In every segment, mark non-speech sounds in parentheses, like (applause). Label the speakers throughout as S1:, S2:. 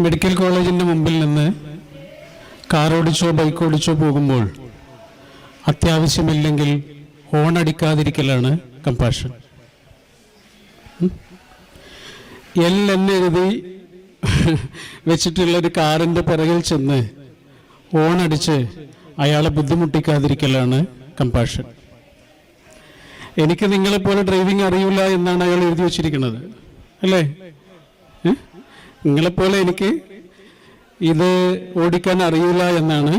S1: Medical കോളേജിന്റെ മുമ്പിൽ നിന്ന് കാർ ഓടിച്ചോ ബൈക്ക് ഓടിച്ചോ പോകുമ്പോൾ അത്യാവശ്യമില്ലെങ്കിൽ ഹോൺ അടിക്കാതിരിക്കലാണ് കമ്പാഷൻ എൽ എന്ന് എഴുതി വെച്ചിട്ടുള്ള ഒരു കാറിന്റെ പിറകിൽ ചെന്ന് ഹോൺ അടിച്ച് അയാളെ ബുദ്ധിമുട്ടിക്കാതിരിക്കലാണ് കമ്പാഷൻ എനിക്ക് നിങ്ങളെപ്പോലെ ഡ്രൈവിംഗ് അറിയില്ല എന്നാണ് അയാൾ എഴുതി വച്ചിരിക്കുന്നത്. അല്ലേ? നിങ്ങളെപ്പോലെ എനിക്ക് ഇത് ഓടിക്കാൻ അറിയില്ല എന്നാണ്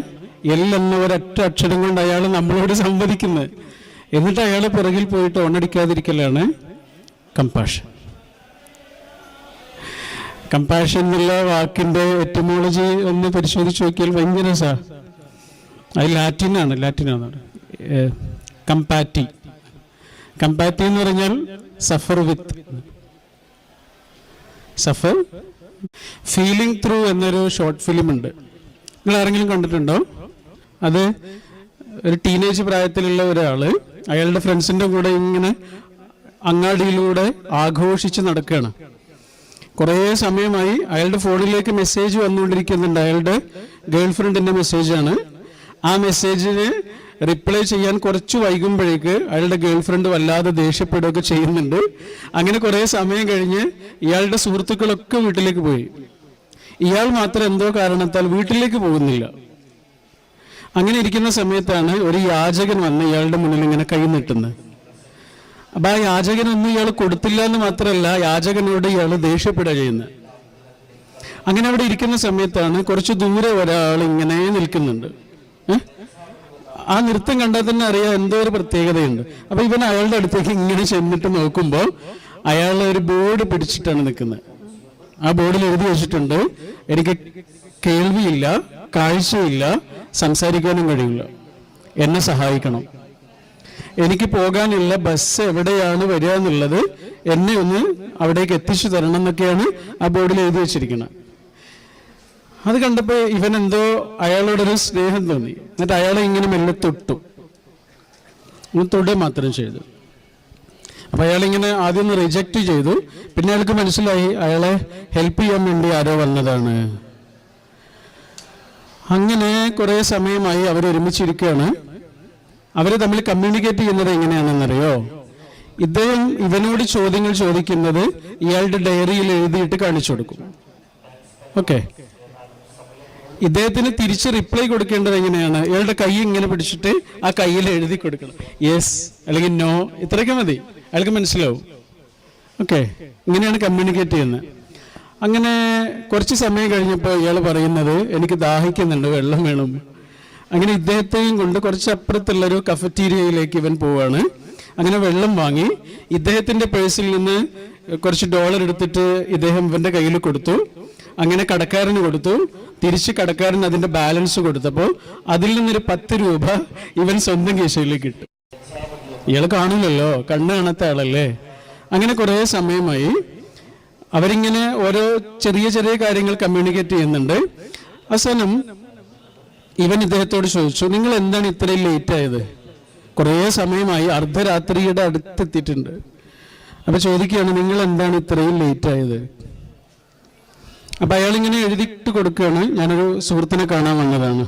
S1: എൽ എന്ന ഒരൊറ്റ അക്ഷരം കൊണ്ട് അയാൾ നമ്മളോട് സംവദിക്കുന്നത്. എന്നിട്ട് അയാൾ പിറകിൽ പോയിട്ട് ഓണടിക്കാതിരിക്കലാണ് കമ്പാഷൻ കമ്പാഷൻ എന്നുള്ള വാക്കിന്റെ എറ്റമോളജി ഒന്ന് പരിശോധിച്ച് നോക്കിയാൽ ഭയങ്കര സാ അത് ലാറ്റിൻ ആണ് കമ്പാറ്റി കമ്പാറ്റി എന്ന് പറഞ്ഞാൽ suffer with suffer feeling through എന്നൊരു ഷോർട്ട് ഫിലിം ഉണ്ട്. നിങ്ങൾ ആരെങ്കിലും കണ്ടിട്ടുണ്ടോ? അത് ഒരു ടീനേജ് പ്രായത്തിലുള്ള ഒരാൾ അയാളുടെ ഫ്രണ്ട്സിന്റെ കൂടെ ഇങ്ങനെ അങ്ങാടിയിലൂടെ ആഘോഷിച്ച് നടക്കുകയാണ് കുറേ സമയമായി അയാളുടെ ഫോണിലേക്ക് മെസ്സേജ് വന്നുകൊണ്ടിരിക്കുന്നുണ്ട്. അയാളുടെ ഗേൾ ഫ്രണ്ടിന്റെ മെസ്സേജാണ് ആ മെസ്സേജിന് റിപ്ലൈ ചെയ്യാൻ കുറച്ച് വൈകുമ്പോഴേക്ക് അയാളുടെ ഗേൾ ഫ്രണ്ട് വല്ലാതെ ദേഷ്യപ്പെടുകയൊക്കെ ചെയ്യുന്നുണ്ട്. അങ്ങനെ കുറേ സമയം കഴിഞ്ഞ് ഇയാളുടെ സുഹൃത്തുക്കളൊക്കെ വീട്ടിലേക്ക് പോയി. ഇയാൾ മാത്രം എന്തോ കാരണത്താൽ വീട്ടിലേക്ക് പോകുന്നില്ല. അങ്ങനെ ഇരിക്കുന്ന സമയത്താണ് ഒരു യാചകൻ വന്ന് ഇയാളുടെ മുന്നിൽ ഇങ്ങനെ കൈ നീട്ടുന്നത്. അപ്പൊ ആ യാചകനൊന്നും ഇയാൾ കൊടുത്തില്ല എന്ന് മാത്രമല്ല യാചകനോട് ഇയാൾ ദേഷ്യപ്പെടുക ചെയ്യുന്നത് അങ്ങനെ അവിടെ ഇരിക്കുന്ന സമയത്താണ് കുറച്ച് ദൂരെ ഒരാൾ ഇങ്ങനെ നിൽക്കുന്നുണ്ട്. ഏ? ആ നൃത്തം കണ്ടാൽ തന്നെ അറിയാം എന്തോ ഒരു പ്രത്യേകതയുണ്ട്. അപ്പൊ ഇവൻ അയാളുടെ അടുത്തേക്ക് ഇങ്ങനെ ചെന്നിട്ട് നോക്കുമ്പോൾ അയാൾ ഒരു ബോർഡ് പിടിച്ചിട്ടാണ് നിൽക്കുന്നത്. ആ ബോർഡിൽ എഴുതി വെച്ചിട്ടുണ്ട് എനിക്ക് കേൾവിയില്ല കാഴ്ചയില്ല സംസാരിക്കാനും കഴിയില്ല. എന്നെ സഹായിക്കണം. എനിക്ക് പോകാനുള്ള ബസ് എവിടെയാണ് വരിക എന്നുള്ളത് എന്നെ ഒന്ന് അവിടേക്ക് എത്തിച്ചു തരണം എന്നൊക്കെയാണ് ആ ബോർഡിൽ എഴുതി വെച്ചിരിക്കുന്നത്. അത് കണ്ടപ്പോൾ ഇവൻ എന്തോ അയാളോടൊരു സ്നേഹം തോന്നി. എന്നിട്ട് അയാളെ ഇങ്ങനെ മെല്ലെ തൊട്ടു. ഒന്ന് തൊടുക മാത്രം ചെയ്തു. അപ്പൊ അയാളിങ്ങനെ ആദ്യം റിജക്റ്റ് ചെയ്തു. പിന്നെ അയാൾക്ക് മനസ്സിലായി അയാളെ ഹെൽപ്പ് ചെയ്യാൻ വേണ്ടി ആരോ വന്നതാണ്. അങ്ങനെ കുറെ സമയമായി അവർ ഒരുമിച്ചിരിക്കുകയാണ്. അവർ തമ്മിൽ കമ്മ്യൂണിക്കേറ്റ് ചെയ്യുന്നത് എങ്ങനെയാണെന്നറിയോ? ഇദ്ദേഹം ഇവനോട് ചോദ്യങ്ങൾ ചോദിക്കുന്നത് ഇയാളുടെ ഡയറിയിൽ എഴുതിയിട്ട് കാണിച്ചു കൊടുക്കും. ഓക്കെ ഇദ്ദേഹത്തിന് തിരിച്ച് റിപ്ലൈ കൊടുക്കേണ്ടത് എങ്ങനെയാണ്? ഇയാളുടെ കൈ ഇങ്ങനെ പിടിച്ചിട്ട് ആ കയ്യിൽ എഴുതി കൊടുക്കണം. യെസ് അല്ലെങ്കിൽ നോ ഇത്രയൊക്കെ മതി. അയാൾക്ക് മനസ്സിലാവും. ഓക്കെ ഇങ്ങനെയാണ് കമ്മ്യൂണിക്കേറ്റ് ചെയ്യുന്നത്. അങ്ങനെ കുറച്ച് സമയം കഴിഞ്ഞപ്പോൾ ഇയാൾ പറയുന്നത് എനിക്ക് ദാഹിക്കുന്നുണ്ട് വെള്ളം വേണം. അങ്ങനെ ഇദ്ദേഹത്തെയും കൊണ്ട് കുറച്ച് അപ്പുറത്തുള്ളൊരു കഫറ്റീരിയയിലേക്ക് ഇവൻ പോവാണ്. അങ്ങനെ വെള്ളം വാങ്ങി ഇദ്ദേഹത്തിന്റെ പേഴ്സിൽ നിന്ന് കുറച്ച് ഡോളർ എടുത്തിട്ട് ഇദ്ദേഹം ഇവന്റെ കയ്യിൽ കൊടുത്തു. അങ്ങനെ കടക്കാരന് കൊടുത്തു. തിരിച്ച് കടക്കാരൻ അതിന്റെ ബാലൻസ് കൊടുത്തപ്പോൾ അതിൽ നിന്നൊരു പത്ത് രൂപ ഇവൻ സ്വന്തം കേശയിലേക്ക് ഇട്ടു ഇയാൾ കാണില്ലല്ലോ കണ്ണ് കാണാത്ത ആളല്ലേ? അങ്ങനെ കുറേ സമയമായി. അവരിങ്ങനെ ഓരോ ചെറിയ ചെറിയ കാര്യങ്ങൾ കമ്മ്യൂണിക്കേറ്റ് ചെയ്യുന്നുണ്ട്. അവസാനം ഇവൻ ഇദ്ദേഹത്തോട് ചോദിച്ചു നിങ്ങൾ എന്താണ് ഇത്രയും ലേറ്റ് ആയത്? കുറേ സമയമായി അർദ്ധരാത്രിയുടെ അടുത്തെത്തിയിട്ടുണ്ട്. അപ്പൊ ചോദിക്കുകയാണ് നിങ്ങൾ എന്താണ് ഇത്രയും ലേറ്റ് ആയത്? അപ്പൊ അയാൾ ഇങ്ങനെ എഴുതിയിട്ട് കൊടുക്കുകയാണ്. ഞാനൊരു സുഹൃത്തിനെ കാണാൻ വന്നതാണ്.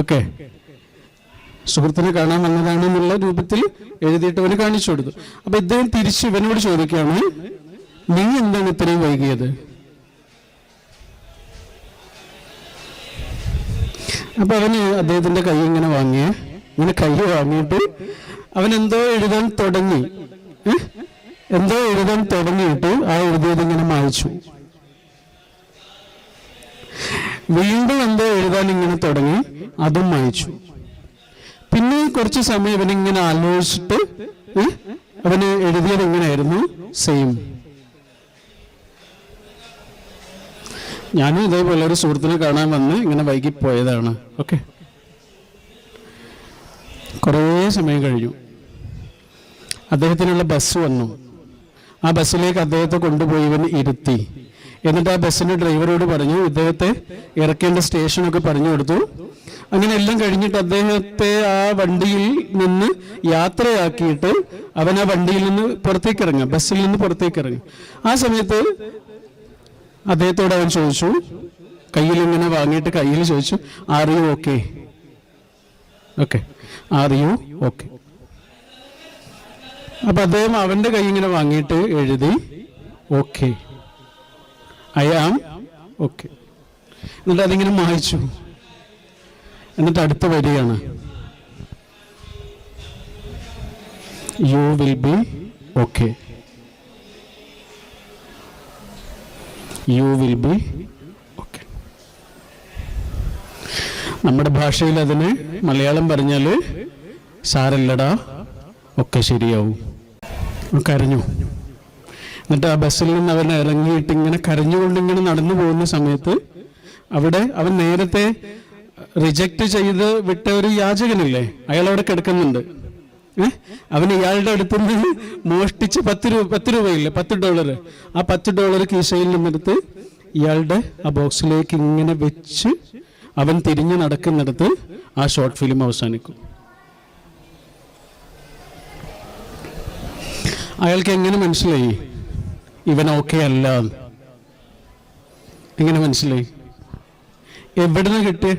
S1: ഓക്കെ. സുഹൃത്തിനെ കാണാൻ വന്നതാണ് എന്നുള്ള രൂപത്തിൽ എഴുതിയിട്ട് അവന് കാണിച്ചു കൊടുത്തു. അപ്പൊ ഇദ്ദേഹം തിരിച്ച് ഇവനോട് ചോദിക്കുകയാണ് നീ എന്താണ് ഇത്രയും വൈകിയത്? അപ്പൊ അവന് അദ്ദേഹത്തിന്റെ കൈ ഇങ്ങനെ വാങ്ങിയ. ഇങ്ങനെ കൈ വാങ്ങിയിട്ട് അവൻ എന്തോ എഴുതാൻ തുടങ്ങി. എന്തോ എഴുതാൻ തുടങ്ങിയിട്ട് ആ എഴുതിയത് ഇങ്ങനെ മായ്ച്ചു. വീണ്ടും എന്തോ എഴുതാൻ ഇങ്ങനെ തുടങ്ങി അതും വായിച്ചു. പിന്നെ കുറച്ച് സമയം ഇവനിങ്ങനെ ആലോചിച്ചിട്ട്? അവന് എഴുതിയത് എങ്ങനെയായിരുന്നു? സെയിം ഞാനും ഇതേപോലെ ഒരു സുഹൃത്തിനെ കാണാൻ വന്ന് ഇങ്ങനെ വൈകി പോയതാണ് ഓക്കെ കുറേ സമയം കഴിഞ്ഞു. അദ്ദേഹത്തിനുള്ള ബസ് വന്നു. ആ ബസ്സിലേക്ക് അദ്ദേഹത്തെ കൊണ്ടുപോയി ഇവൻ ഇരുത്തി. എന്നിട്ട് ആ ബസ്സിന്റെ ഡ്രൈവറോട് പറഞ്ഞു ഇദ്ദേഹത്തെ ഇറക്കേണ്ട സ്റ്റേഷനൊക്കെ പറഞ്ഞു കൊടുത്തു. അങ്ങനെ എല്ലാം കഴിഞ്ഞിട്ട് അദ്ദേഹത്തെ ആ വണ്ടിയിൽ നിന്ന് യാത്രയാക്കിയിട്ട് അവൻ ആ വണ്ടിയിൽ നിന്ന് പുറത്തേക്ക് ഇറങ്ങുക ബസ്സിൽ നിന്ന് പുറത്തേക്ക് ഇറങ്ങും ആ സമയത്ത് അദ്ദേഹത്തോട് അവൻ ചോദിച്ചു കയ്യിൽ ഇങ്ങനെ വാങ്ങിയിട്ട് കയ്യിൽ ചോദിച്ചു are you okay okay are you okay അപ്പൊ അദ്ദേഹം അവന്റെ കൈ ഇങ്ങനെ വാങ്ങിയിട്ട് എഴുതി ഓക്കെ ഐ ആം ഓക്കെ എന്നിട്ട് അതിങ്ങനെ മായിച്ചു. എന്നിട്ട് അടുത്ത വരികയാണ് you will be okay you will be okay നമ്മുടെ ഭാഷയിൽ അതിന് മലയാളം പറഞ്ഞാൽ സാരല്ലടാ ഒക്കെ ശരിയാവും. കരഞ്ഞു. എന്നിട്ട് ആ ബസ്സിൽ നിന്ന് അവൻ ഇറങ്ങിയിട്ട് ഇങ്ങനെ കരഞ്ഞുകൊണ്ട് ഇങ്ങനെ നടന്നു പോകുന്ന സമയത്ത് അവിടെ അവൻ നേരത്തെ റിജക്ട് ചെയ്ത് വിട്ട ഒരു യാചകനില്ലേ? അയാൾ അവിടെ കിടക്കുന്നുണ്ട്. ഏഹ് അവൻ ഇയാളുടെ അടുത്ത് നിന്ന് മോഷ്ടിച്ച് പത്ത് രൂപ പത്ത് രൂപയില്ലേ? പത്ത് ഡോളർ ആ പത്ത് ഡോളർ കീശയിൽ നിന്നെടുത്ത് ഇയാളുടെ ആ ബോക്സിലേക്ക് ഇങ്ങനെ വെച്ച് അവൻ തിരിഞ്ഞു നടക്കുന്നിടത്ത് ആ ഷോർട്ട് ഫിലിം അവസാനിക്കും. അയാൾക്ക് എങ്ങനെ മനസ്സിലായി? ഇവൻ ഓക്കെ അല്ല. എങ്ങനെ മനസ്സിലായി. എവിടുന്ന് കിട്ടിയ?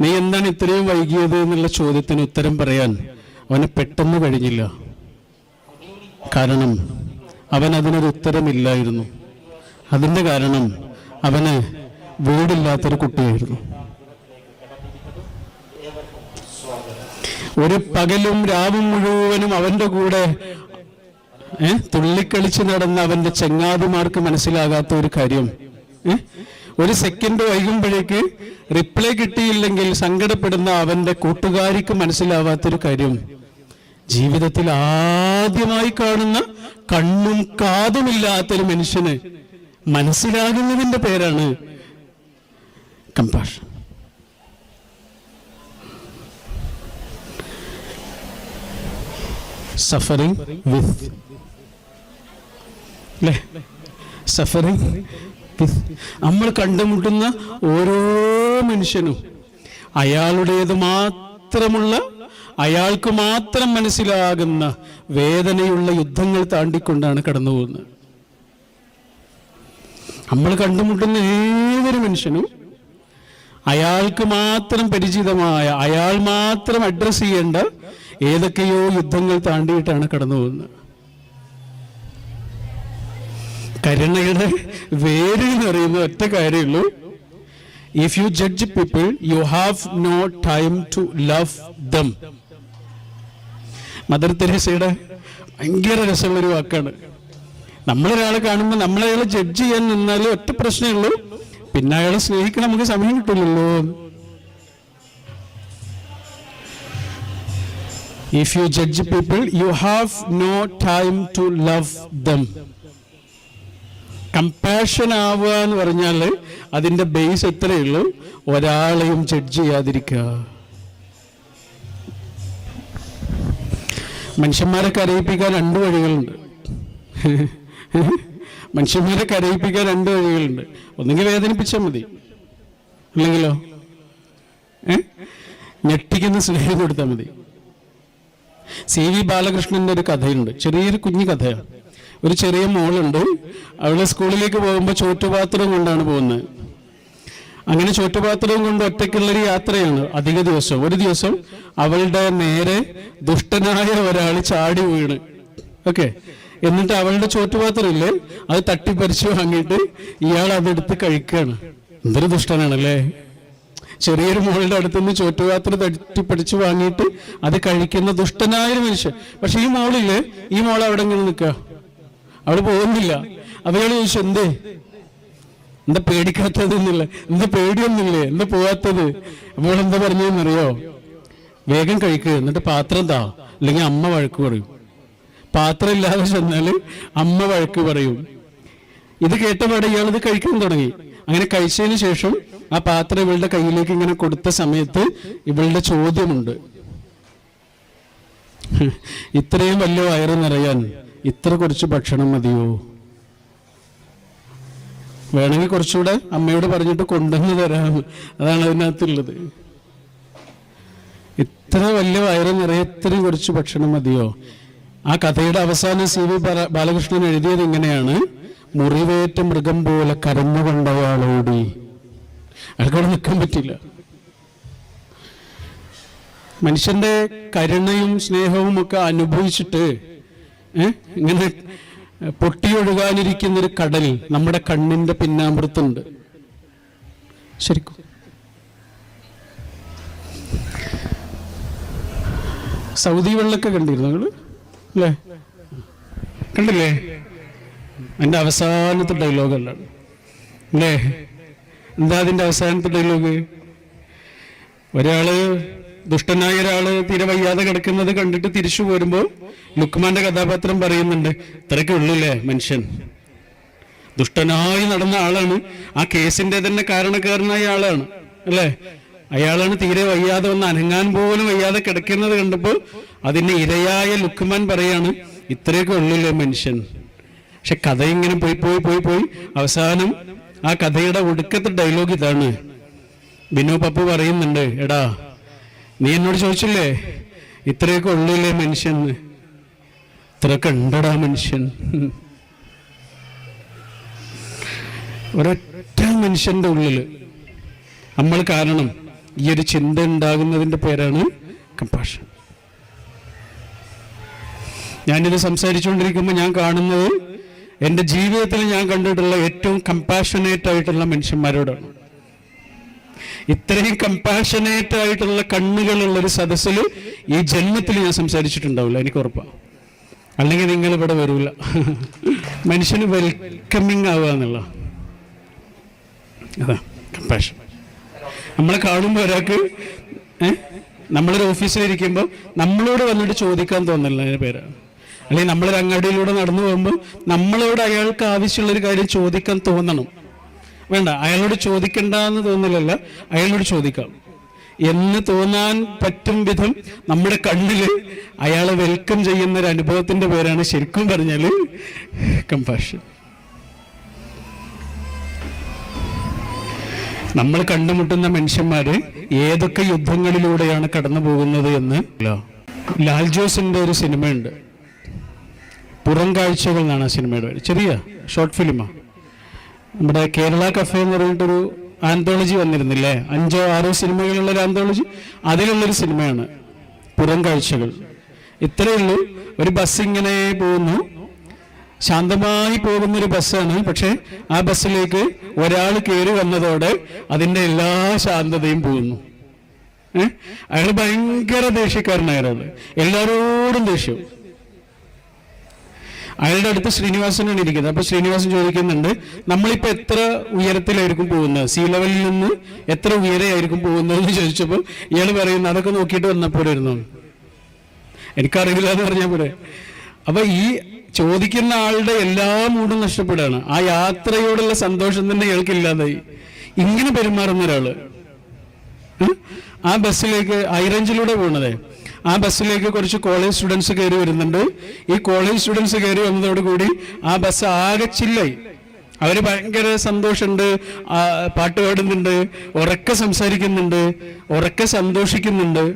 S1: നീ എന്താണ് ഇത്രയും വൈകിയത് എന്നുള്ള ചോദ്യത്തിന് ഉത്തരം പറയാൻ അവന് പെട്ടെന്ന് കഴിഞ്ഞില്ല. കാരണം അവൻ അതിനൊരു ഉത്തരമില്ലായിരുന്നു. അതിന്റെ കാരണം അവന് വീടില്ലാത്തൊരു കുട്ടിയായിരുന്നു. ഒരു പകലും രാവും മുഴുവനും അവന്റെ കൂടെ ഏ? തുള്ളിക്കളിച്ച് നടന്ന അവന്റെ ചെങ്ങാതിമാർക്ക് മനസ്സിലാകാത്ത ഒരു കാര്യം. ഒരു സെക്കൻഡ് വൈകുമ്പോഴേക്ക് റിപ്ലൈ കിട്ടിയില്ലെങ്കിൽ സങ്കടപ്പെടുന്ന അവന്റെ കൂട്ടുകാരിക്ക് മനസ്സിലാവാത്തൊരു കാര്യം. ജീവിതത്തിൽ ആദ്യമായി കാണുന്ന കണ്ണും കാതുമില്ലാത്തൊരു മനുഷ്യന് മനസ്സിലാകുന്നതിന്റെ പേരാണ് കമ്പാഷൻ. സഫറിങ് വിത്ത് അല്ലേ? സഫറിങ്. നമ്മൾ കണ്ടുമുട്ടുന്ന ഓരോ മനുഷ്യനും അയാളുടേത് മാത്രമുള്ള അയാൾക്ക് മാത്രം മനസ്സിലാകുന്ന വേദനയുള്ള യുദ്ധങ്ങൾ താണ്ടിക്കൊണ്ടാണ് കടന്നു പോകുന്നത് നമ്മൾ കണ്ടുമുട്ടുന്ന ഏതൊരു മനുഷ്യനും അയാൾക്ക് മാത്രം പരിചിതമായ അയാൾ മാത്രം അഡ്രസ് ചെയ്യേണ്ട ഏതൊക്കെയോ യുദ്ധങ്ങൾ താണ്ടിയിട്ടാണ് കടന്നു പോകുന്നത് കരുണയുടെ വേര് എന്ന് പറയുന്ന ഒറ്റ കാര്യമുള്ളൂ. If you judge people you have no time to love them mother തെരേസയുടെ ഭയങ്കര രസമുള്ളൊരു വാക്കാണ്. നമ്മളൊരാളെ കാണുമ്പോൾ നമ്മളയാളെ ജഡ്ജ് ചെയ്യാൻ നിന്നാൽ ഒറ്റ പ്രശ്നമേ ഉള്ളൂ പിന്നെ അയാളെ സ്നേഹിക്കാൻ നമുക്ക് സമയം കിട്ടില്ലല്ലോ. If you judge people you have no time to love them compassion ആവുക എന്ന് പറഞ്ഞാൽ അതിന്റെ ബേസ് എത്രയേ ഉള്ളൂ? ഒരാളെയും ജഡ്ജ് ചെയ്യാതിരിക്കുക. മനുഷ്യന്മാരെ കരയിപ്പിക്കാൻ രണ്ട് വഴികളുണ്ട്. മനുഷ്യന്മാരെ കരയിപ്പിക്കാൻ രണ്ട് വഴികളുണ്ട്. ഒന്നെങ്കിൽ വേദനിപ്പിച്ചാൽ മതി. അല്ലെങ്കിലോ ഞെട്ടിക്കുന്ന സ്നേഹം കൊടുത്താൽ മതി. സി വി ബാലകൃഷ്ണന്റെ ഒരു കഥയുണ്ട്. ചെറിയൊരു കുഞ്ഞു കഥയാണ്. ഒരു ചെറിയ മോളുണ്ട്. അവൾ സ്കൂളിലേക്ക് പോകുമ്പോൾ ചോറ്റുപാത്രം കൊണ്ടാണ് പോകുന്നത്. അങ്ങനെ ചോറ്റുപാത്രവും കൊണ്ട് ഒറ്റയ്ക്കുള്ളൊരു യാത്രയാണ് അധിക ദിവസം. ഒരു ദിവസം അവളുടെ നേരെ ദുഷ്ടനായ ഒരാൾ ചാടി വീണ്. ഓക്കെ? എന്നിട്ട് അവളുടെ ചോറ്റുപാത്രമില്ലേ അത് തട്ടിപ്പറിച്ചു വാങ്ങിയിട്ട് ഇയാൾ അതെടുത്ത് കഴിക്കുകയാണ് എന്തൊരു ദുഷ്ടനാണല്ലേ? ചെറിയൊരു മോളുടെ അടുത്ത് നിന്ന് ചോറ്റുപാത്രം തട്ടിപ്പടിച്ച് വാങ്ങിയിട്ട് അത് കഴിക്കുന്ന ദുഷ്ടനായ ഒരു മനുഷ്യൻ. പക്ഷെ ഈ മോളില്ലേ? ഈ മോൾ അവിടെ ഇങ്ങനെ നിൽക്കുക? അവൾ പോകുന്നില്ല. അവയാണ് ചോദിച്ചു എന്തേ? എന്താ പേടിക്കാത്തതെന്നില്ല എന്താ പേടിയൊന്നുമില്ലേ? എന്താ പോവാത്തത്? അപ്പോൾ എന്താ പറഞ്ഞതെന്നറിയോ? വേഗം കഴിക്കുക എന്നിട്ട് പാത്രം താ. അല്ലെങ്കിൽ അമ്മ വഴക്ക് പറയും. പാത്രം ഇല്ലാതെ ചെന്നാൽ അമ്മ വഴക്ക് പറയും. ഇത് കേട്ടപാടെ ഇത് കഴിക്കാൻ തുടങ്ങി. അങ്ങനെ കഴിച്ചതിന് ശേഷം ആ പാത്രം ഇവളുടെ കയ്യിലേക്ക് ഇങ്ങനെ കൊടുത്ത സമയത്ത് ഇവളുടെ ചോദ്യമുണ്ട്. (laughs) ഇത്രയും വലിയ വയറ് നിറയാൻ ഇത്ര കുറച്ച് ഭക്ഷണം മതിയോ? വേണമെങ്കിൽ കുറച്ചുകൂടെ അമ്മയോട് പറഞ്ഞിട്ട് കൊണ്ടുവന്ന് തരാം. അതാണ് അതിനകത്തുള്ളത്. ഇത്ര വലിയ വയറ് നിറയെ ഇത്രയും കുറച്ച് ഭക്ഷണം മതിയോ? ആ കഥയുടെ അവസാനം സി വി ബാലകൃഷ്ണൻ എഴുതിയത് ഇങ്ങനെയാണ്. മുറിവേറ്റ മൃഗം പോലെ കരന്നുകൊണ്ടയാളോടി അയാൾക്കവിടെ നിൽക്കാൻ പറ്റില്ല. മനുഷ്യന്റെ കരുണയും സ്നേഹവും ഒക്കെ അനുഭവിച്ചിട്ട് ഇങ്ങനെ പൊട്ടിയൊഴുകാനിരിക്കുന്നൊരു കടൽ നമ്മുടെ കണ്ണിന്റെ പിന്നാമ്പുറത്തുണ്ട്. ശരിക്കും? സൗദി വെള്ളമൊക്കെ കണ്ടിരുന്നു നിങ്ങൾ അല്ലേ? കണ്ടില്ലേ? എന്റെ അവസാനത്തെ ഡയലോഗ് അല്ല? അല്ലേ? എന്താ അതിന്റെ അവസാനത്തെ ഡയലോഗ് ഒരാൾ ദുഷ്ടനായ ഒരാൾ തീരെ വയ്യാതെ കിടക്കുന്നത് കണ്ടിട്ട് തിരിച്ചു പോരുമ്പോ ലുക്മാന്റെ കഥാപാത്രം പറയുന്നുണ്ട് ഇത്രയൊക്കെ ഉള്ളൂല്ലേ മനുഷ്യൻ? ദുഷ്ടനായി നടന്ന ആളാണ്. ആ കേസിന്റെ തന്നെ കാരണക്കാരനായ ആളാണ് അല്ലേ? അയാളാണ് തീരെ വയ്യാതെ ഒന്ന് അനങ്ങാൻ പോലും വയ്യാതെ കിടക്കുന്നത് കണ്ടപ്പോൾ അതിന്റെ ഇരയായ ലുക്മാൻ പറയാണ് ഇത്രയൊക്കെ ഉള്ളില്ലേ മനുഷ്യൻ? പക്ഷെ കഥ ഇങ്ങനെ പോയി പോയി പോയി പോയി അവസാനം ആ കഥയുടെ ഒടുക്കത്തെ ഡയലോഗ് ഇതാണ്. ബിനു പപ്പു പറയുന്നുണ്ട് എടാ നീ എന്നോട് ചോദിച്ചില്ലേ? ഇത്രയൊക്കെ ഉള്ളില്ലേ മനുഷ്യൻ. ഇത്രയൊക്കെ ഉണ്ടടാ മനുഷ്യൻ. ഒരൊറ്റ മനുഷ്യന്റെ ഉള്ളിൽ നമ്മൾ കാരണം ഈ ഒരു ചിന്ത ഉണ്ടാകുന്നതിന്റെ പേരാണ് കമ്പാഷൻ ഞാനിത് സംസാരിച്ചുകൊണ്ടിരിക്കുമ്പോൾ ഞാൻ കാണുന്നത് എന്റെ ജീവിതത്തിൽ ഞാൻ കണ്ടിട്ടുള്ള ഏറ്റവും കമ്പാഷനേറ്റ് ആയിട്ടുള്ള മനുഷ്യന്മാരോടാണ്. ഇത്രയും കമ്പാഷനേറ്റ് ആയിട്ടുള്ള കണ്ണുകളുള്ള ഒരു സദസ്സിൽ ഈ ജന്മത്തിൽ ഞാൻ സംസാരിച്ചിട്ടുണ്ടാവില്ല എനിക്ക് ഉറപ്പാണ് അല്ലെങ്കിൽ നിങ്ങൾ ഇവിടെ വരൂല. മനുഷ്യന് വെൽക്കമിങ് ആവുക എന്നുള്ള അതാ കമ്പാഷൻ നമ്മളെ കാണുമ്പോൾ ഒരാൾക്ക് നമ്മളൊരു ഓഫീസിലിരിക്കുമ്പോൾ നമ്മളോട് വന്നിട്ട് ചോദിക്കാൻ തോന്നില്ല അതിന്റെ പേരാണ് അല്ലെങ്കിൽ നമ്മളൊരു അങ്ങാടിയിലൂടെ നടന്നു പോകുമ്പോൾ നമ്മളോട് അയാൾക്ക് ആവശ്യമുള്ളൊരു കാര്യം ചോദിക്കാൻ തോന്നണം. വേണ്ട അയാളോട് ചോദിക്കണ്ട എന്ന് തോന്നലല്ല അയാളോട് ചോദിക്കാം. എന്ന് തോന്നാൻ പറ്റും വിധം നമ്മുടെ കണ്ണിൽ അയാളെ വെൽക്കം ചെയ്യുന്ന ഒരു അനുഭവത്തിന്റെ പേരാണ് ശരിക്കും പറഞ്ഞാൽ കമ്പാഷൻ നമ്മൾ കണ്ടുമുട്ടുന്ന മനുഷ്യന്മാര് ഏതൊക്കെ യുദ്ധങ്ങളിലൂടെയാണ് കടന്നു പോകുന്നത് എന്ന് ലാൽ ജോസിന്റെ ഒരു സിനിമയുണ്ട്. പുറം കാഴ്ചകൾ എന്നാണ് ആ സിനിമയുടെ ചെറിയ ഷോർട്ട് ഫിലിമാണ് നമ്മുടെ കേരള കഫേ എന്ന് പറഞ്ഞിട്ടൊരു ആന്തോളജി വന്നിരുന്നില്ലേ? അഞ്ചോ ആറോ സിനിമകളുള്ള ഒരു ആന്തോളജി അതിലുള്ളൊരു സിനിമയാണ്. പുറം കാഴ്ചകൾ. ഇത്രയേ ഉള്ളൂ. ഒരു ബസ് ഇങ്ങനെ പോകുന്നു. ശാന്തമായി പോകുന്ന ഒരു ബസ്സാണ് പക്ഷെ ആ ബസ്സിലേക്ക് ഒരാൾ കയറി വന്നതോടെ അതിന്റെ എല്ലാ ശാന്തതയും പോകുന്നു. ഏഹ് അയാൾ ഭയങ്കര ദേഷ്യക്കാരനായ എല്ലാവരോടും ദേഷ്യം. അയാളുടെ അടുത്ത് ശ്രീനിവാസനാണ് ഇരിക്കുന്നത്. അപ്പൊ ശ്രീനിവാസൻ ചോദിക്കുന്നുണ്ട് നമ്മളിപ്പോ എത്ര ഉയരത്തിലായിരിക്കും പോകുന്നത്? സീ ലെവലിൽ നിന്ന് എത്ര ഉയരെയായിരിക്കും പോകുന്നത് എന്ന് ചോദിച്ചപ്പോൾ ഇയാൾ പറയുന്നു അതൊക്കെ നോക്കിയിട്ട് വന്നപ്പോഴായിരുന്നു എനിക്കറിയില്ല എന്ന് പറഞ്ഞാൽ പോലെ അപ്പൊ ഈ ചോദിക്കുന്ന ആളുടെ എല്ലാ മൂടും നഷ്ടപ്പെടുകയാണ്. ആ യാത്രയോടുള്ള സന്തോഷം തന്നെ ഇയാൾക്ക് ഇല്ലാതായി. ഇങ്ങനെ പെരുമാറുന്ന ഒരാൾ ആ ബസ്സിലേക്ക് ഹൈറേഞ്ചിലൂടെ പോകുന്നത് ആ ബസ്സിലേക്ക് കുറച്ച് കോളേജ് സ്റ്റുഡൻസ് കയറി വരുന്നുണ്ട്. ഈ കോളേജ് സ്റ്റുഡൻസ് കയറി വന്നതോടുകൂടി ആ ബസ് ആകെ ചില്ലായി അവർ ഭയങ്കര സന്തോഷമുണ്ട്. പാട്ട് പാടുന്നുണ്ട്. ഉറക്കെ സംസാരിക്കുന്നുണ്ട്. ഉറക്കെ സന്തോഷിക്കുന്നുണ്ട്.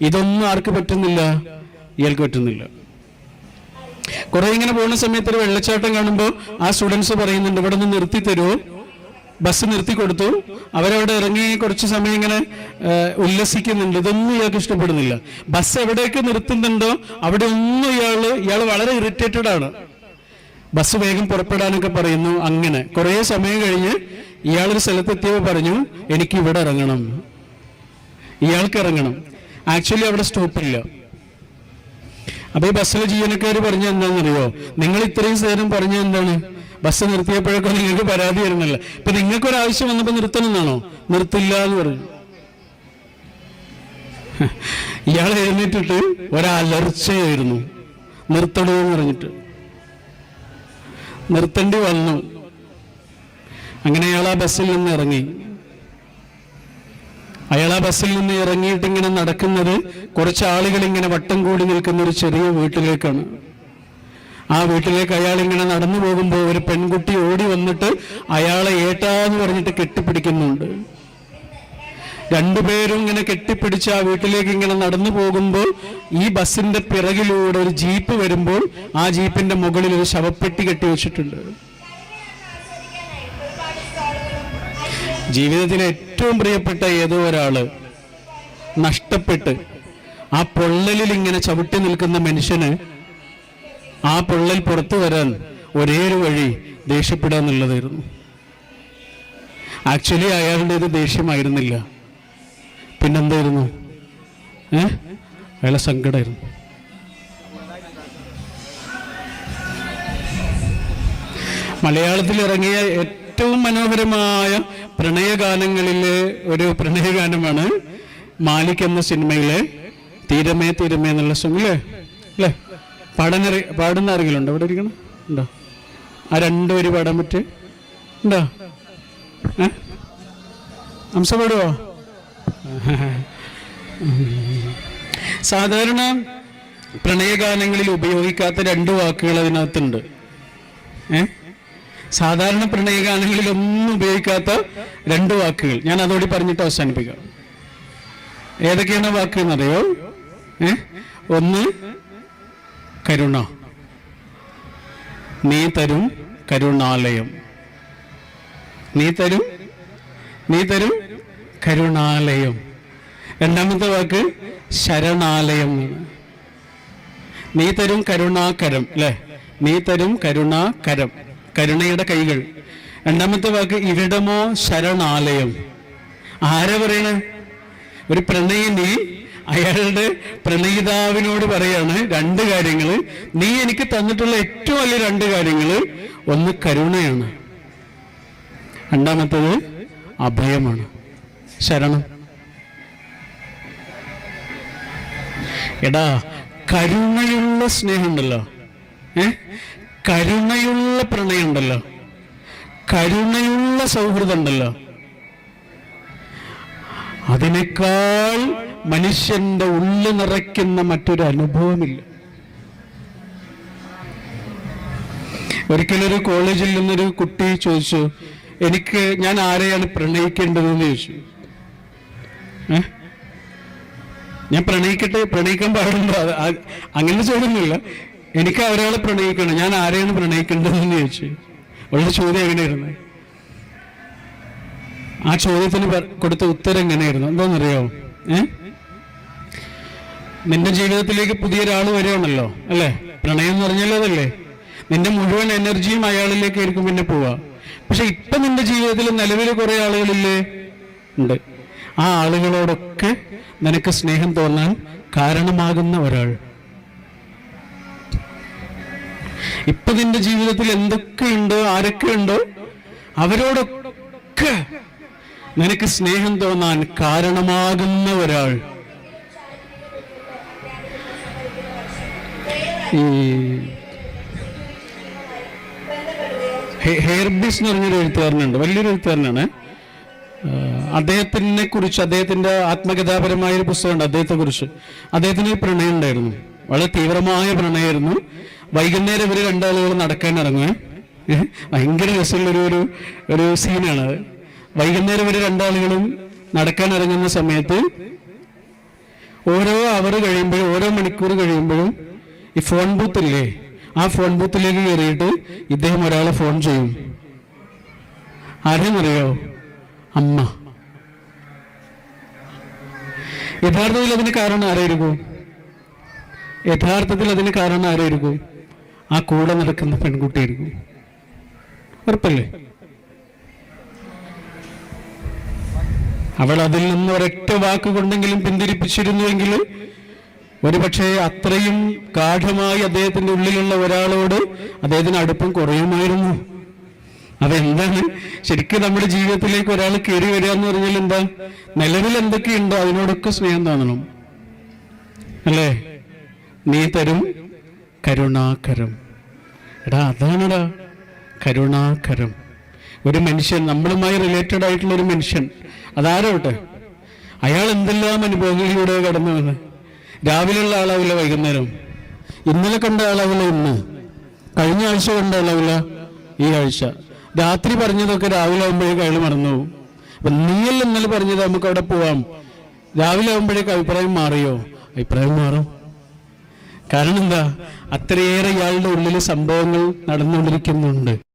S1: ഇതൊന്നും ആർക്ക് പറ്റുന്നില്ല. ഇയാൾക്ക് പറ്റുന്നില്ല. കുറെ ഇങ്ങനെ പോകുന്ന സമയത്ത് ഒരു വെള്ളച്ചാട്ടം കാണുമ്പോൾ ആ സ്റ്റുഡൻസ് പറയുന്നുണ്ട് ഇവിടെ നിന്ന് നിർത്തി തരുമോ ബസ് നിർത്തി കൊടുത്തു. അവരവിടെ ഇറങ്ങി കുറച്ച് സമയം ഇങ്ങനെ ഉല്ലസിക്കുന്നുണ്ട്. ഇതൊന്നും ഇയാൾക്ക് ഇഷ്ടപ്പെടുന്നില്ല. ബസ് എവിടെയൊക്കെ നിർത്തുന്നുണ്ടോ അവിടെ ഒന്നും ഇയാൾ ഇയാൾ വളരെ ഇറിറ്റേറ്റഡ് ആണ്. ബസ് വേഗം പുറപ്പെടാനൊക്കെ പറയുന്നു. അങ്ങനെ കുറേ സമയം കഴിഞ്ഞ് ഇയാളൊരു സ്ഥലത്തെത്തിയപ്പോൾ പറഞ്ഞു എനിക്ക് ഇവിടെ ഇറങ്ങണം. ഇയാൾക്ക് ഇറങ്ങണം. ആക്ച്വലി അവിടെ സ്റ്റോപ്പില്ല അപ്പൊ ഈ ബസ്സിലെ ജീവനക്കാർ പറഞ്ഞ എന്താണെന്നറിയോ? നിങ്ങൾ ഇത്രയും നേരം പറഞ്ഞ എന്താണ്? ബസ് നിർത്തിയപ്പോഴൊക്കെ നിങ്ങൾക്ക് പരാതി വരുന്നില്ല. ഇപ്പൊ നിങ്ങൾക്ക് ഒരു ആവശ്യം വന്നപ്പോ നിർത്തണമെന്നാണോ നിർത്തില്ല എന്ന് പറഞ്ഞു. ഇയാൾ എഴുന്നേറ്റിട്ട് ഒരലർച്ചയായിരുന്നു. നിർത്തണോ എന്ന് പറഞ്ഞിട്ട്. നിർത്തേണ്ടി വന്നു. അങ്ങനെ അയാൾ ആ ബസ്സിൽ നിന്ന് ഇറങ്ങി. അയാൾ ആ ബസ്സിൽ നിന്ന് ഇറങ്ങിയിട്ട് ഇങ്ങനെ നടക്കുന്നത് കുറച്ച് ആളുകൾ ഇങ്ങനെ വട്ടം കൂടി നിൽക്കുന്ന ഒരു ചെറിയ വീട്ടിലേക്കാണ്. ആ വീട്ടിലേക്ക് അയാൾ ഇങ്ങനെ നടന്നു പോകുമ്പോൾ ഒരു പെൺകുട്ടി ഓടി വന്നിട്ട് അയാളെ ഏട്ടാന്ന് പറഞ്ഞിട്ട് കെട്ടിപ്പിടിക്കുന്നുണ്ട്. രണ്ടുപേരും ഇങ്ങനെ കെട്ടിപ്പിടിച്ച് ആ വീട്ടിലേക്ക് ഇങ്ങനെ നടന്നു പോകുമ്പോൾ ഈ ബസ്സിന്റെ പിറകിലൂടെ ഒരു ജീപ്പ് വരുമ്പോൾ ആ ജീപ്പിന്റെ മുകളിൽ ഒരു ശവപ്പെട്ടി കെട്ടി വെച്ചിട്ടുണ്ട്. ജീവിതത്തിലെ ഏറ്റവും പ്രിയപ്പെട്ട ഏതോ ഒരാൾ നഷ്ടപ്പെട്ട് ആ പൊള്ളലിൽ ഇങ്ങനെ ചവിട്ടി നിൽക്കുന്ന മനുഷ്യന് ആ പൊള്ളൽ പുറത്തു വരാൻ ഒരേ ഒരു വഴി ദേഷ്യപ്പെടുക എന്നുള്ളതായിരുന്നു. ആക്ച്വലി അയാളുടേത് ദേഷ്യമായിരുന്നില്ല. പിന്നെന്തായിരുന്നു? ഏ? അയാളെ സങ്കടമായിരുന്നു മലയാളത്തിൽ ഇറങ്ങിയ ഏറ്റവും മനോഹരമായ പ്രണയഗാനങ്ങളിലെ ഒരു പ്രണയഗാനമാണ് മാലിക് എന്ന സിനിമയിലെ തീരമേ തീരമേ എന്നുള്ള സോങ് അല്ലേ അല്ലേ പാടാനറി പാടുന്ന ആരെങ്കിലും ഉണ്ടോ ഇവിടെ ഇരിക്കണം. ഉണ്ടോ? ആ രണ്ടു ഒരു പാടാൻ പറ്റേ ഉണ്ടോ? ഏ? പാടുവോ? സാധാരണ പ്രണയഗാനങ്ങളിൽ ഉപയോഗിക്കാത്ത രണ്ട് വാക്കുകൾ അതിനകത്തുണ്ട്. ഏ? സാധാരണ പ്രണയഗാനങ്ങളിൽ ഒന്നും ഉപയോഗിക്കാത്ത രണ്ട് വാക്കുകൾ. ഞാൻ അതോടി പറഞ്ഞിട്ട് അവസാനിപ്പിക്കാം. ഏതൊക്കെയാണ് വാക്കുകൾ എന്നറിയോ? ഏ? ഒന്ന് കരുണ. നീ തരും കരുണാലയം. നീ തരും നീ തരും കരുണാലയം. രണ്ടാമത്തെ വാക്ക് ശരണാലയം. നീ തരും കരുണാകരം അല്ലെ? നീ തരും കരുണാകരം കരുണയുടെ കൈകൾ. രണ്ടാമത്തെ വാക്ക് ഇവിടമോ ശരണാലയം. ആരാ പറയണേ? ഒരു പ്രണയിനി അയാളുടെ പ്രണയിതാവിനോട് പറയാണ് രണ്ട് കാര്യങ്ങൾ നീ എനിക്ക് തന്നിട്ടുള്ള ഏറ്റവും വലിയ രണ്ട് കാര്യങ്ങൾ ഒന്ന് കരുണയാണ്. രണ്ടാമത്തത് അഭയമാണ്. ശരണം. എടാ കരുണയുള്ള സ്നേഹമുണ്ടല്ലോ. ഏ? കരുണയുള്ള പ്രണയമുണ്ടല്ലോ. കരുണയുള്ള സൗഹൃദം ഉണ്ടല്ലോ അതിനേക്കാൾ മനുഷ്യന്റെ ഉള്ളു നിറയ്ക്കുന്ന മറ്റൊരു അനുഭവമില്ല. ഒരിക്കലൊരു കോളേജിൽ നിന്നൊരു കുട്ടി ചോദിച്ചു എനിക്ക് ഞാൻ ആരെയാണ് പ്രണയിക്കേണ്ടതെന്ന് ചോദിച്ചു. ഞാൻ പ്രണയിക്കട്ടെ? പ്രണയിക്കാൻ പാടുണ്ടോ? അങ്ങനെ ചോദ്യമൊന്നുമില്ല. എനിക്ക് ഒരാളെ പ്രണയിക്കണം. ഞാൻ ആരെയാണ് പ്രണയിക്കേണ്ടതെന്ന് ചോദിച്ചു. അവളുടെ ചോദ്യം എങ്ങനെയായിരുന്നു? ആ ചോദ്യത്തിന് കൊടുത്ത ഉത്തരം എങ്ങനെയായിരുന്നു? എന്താണെന്നറിയാമോ ഏ? നിന്റെ ജീവിതത്തിലേക്ക് പുതിയൊരാൾ വരികയാണല്ലോ അല്ലേ? പ്രണയം എന്ന് പറഞ്ഞാൽ അതല്ലേ? നിന്റെ മുഴുവൻ എനർജിയും അയാളിലേക്ക് ആയിരിക്കും പിന്നെ പോവാ പക്ഷെ ഇപ്പൊ നിന്റെ ജീവിതത്തിൽ നിലവിൽ കുറെ ആളുകളില്ലേ? ഉണ്ട്. ആ ആളുകളോടൊക്കെ നിനക്ക് സ്നേഹം തോന്നാൻ കാരണമാകുന്ന ഒരാൾ. ഇപ്പൊ നിന്റെ ജീവിതത്തിൽ എന്തൊക്കെ ഉണ്ടോ ആരൊക്കെ ഉണ്ടോ അവരോടൊക്കെ നിനക്ക് സ്നേഹം തോന്നാൻ കാരണമാകുന്ന ഒരാൾ. ഈ ഹെയർബിസ് എന്ന് പറഞ്ഞൊരു എഴുത്തുകാരനുണ്ട്. വലിയൊരു എഴുത്തുകാരനാണ്. അദ്ദേഹത്തിനെ കുറിച്ച് അദ്ദേഹത്തിന്റെ ആത്മകഥാപരമായ ഒരു പുസ്തകമുണ്ട് അദ്ദേഹത്തെ കുറിച്ച് അദ്ദേഹത്തിന് പ്രണയം ഉണ്ടായിരുന്നു. വളരെ തീവ്രമായ പ്രണയമായിരുന്നു. വൈകുന്നേരം ഇവർ രണ്ടാളുകൾ നടക്കാൻ ഇറങ്ങുക ഭയങ്കര രസമുള്ളൊരു ഒരു ഒരു ഒരു സീനാണ് അത്. വൈകുന്നേരം ഇവർ രണ്ടാളുകളും നടക്കാൻ ഇറങ്ങുന്ന സമയത്ത് ഓരോ അവർ കഴിയുമ്പോഴും ഓരോ മണിക്കൂർ കഴിയുമ്പോഴും ഈ ഫോൺ ബൂത്ത് ഇല്ലേ? ആ ഫോൺ ബൂത്തിലേക്ക് കയറിയിട്ട് ഇദ്ദേഹം ഒരാളെ ഫോൺ ചെയ്യും. ആരെന്നറിയോ? അമ്മ. യഥാർത്ഥത്തിൽ അതിന് കാരണം ആരായിരിക്കും? യഥാർത്ഥത്തിൽ അതിന് കാരണം ആരായിരിക്കും? ആ കൂടെ നടക്കുന്ന പെൺകുട്ടിയായിരിക്കും. ഉറപ്പല്ലേ? അവൾ അതിൽ നിന്ന് ഒരൊറ്റ വാക്കുകൊണ്ടെങ്കിലും പിന്തിരിപ്പിച്ചിരുന്നുവെങ്കിൽ ഒരുപക്ഷെ അത്രയും ഗാഠമായി അദ്ദേഹത്തിന്റെ ഉള്ളിലുള്ള ഒരാളോട് അദ്ദേഹത്തിന് അടുപ്പം കുറയുമായിരുന്നു. അതെന്താണ്? ശരിക്കും നമ്മുടെ ജീവിതത്തിലേക്ക് ഒരാൾ കയറി വരിക എന്ന് പറഞ്ഞാൽ എന്താ? നിലവിൽ എന്തൊക്കെയുണ്ടോ അതിനോടൊക്കെ സ്നേഹം തോന്നണം. അല്ലേ? നീ തരും കരുണാകരം. എടാ അതാണടാ കരുണാകരം. ഒരു മനുഷ്യൻ നമ്മളുമായി റിലേറ്റഡ് ആയിട്ടുള്ള ഒരു മനുഷ്യൻ അതാരോട്ടെ? അയാൾ എന്തെല്ലാം അനുഭവങ്ങളിലൂടെ കടന്നു വന്ന്? രാവിലെയുള്ള ആളാവില്ല വൈകുന്നേരം. ഇന്നലെ കണ്ട ആളാവില്ല ഇന്ന്. കഴിഞ്ഞ ആഴ്ച കണ്ട ആളാവില്ല ഈ ആഴ്ച. രാത്രി പറഞ്ഞതൊക്കെ രാവിലെ ആകുമ്പോഴേക്ക് അയാൾ മറന്നു പോകും അപ്പൊ നീയല്ല ഇന്നലെ പറഞ്ഞത്? നമുക്ക് അവിടെ പോവാം. രാവിലെ ആകുമ്പോഴേക്ക് അഭിപ്രായം മാറിയോ? അഭിപ്രായം മാറും. കാരണം എന്താ? അത്രയേറെ ഇയാളുടെ ഉള്ളിൽ സംഭവങ്ങൾ നടന്നുകൊണ്ടിരിക്കുന്നുണ്ട്.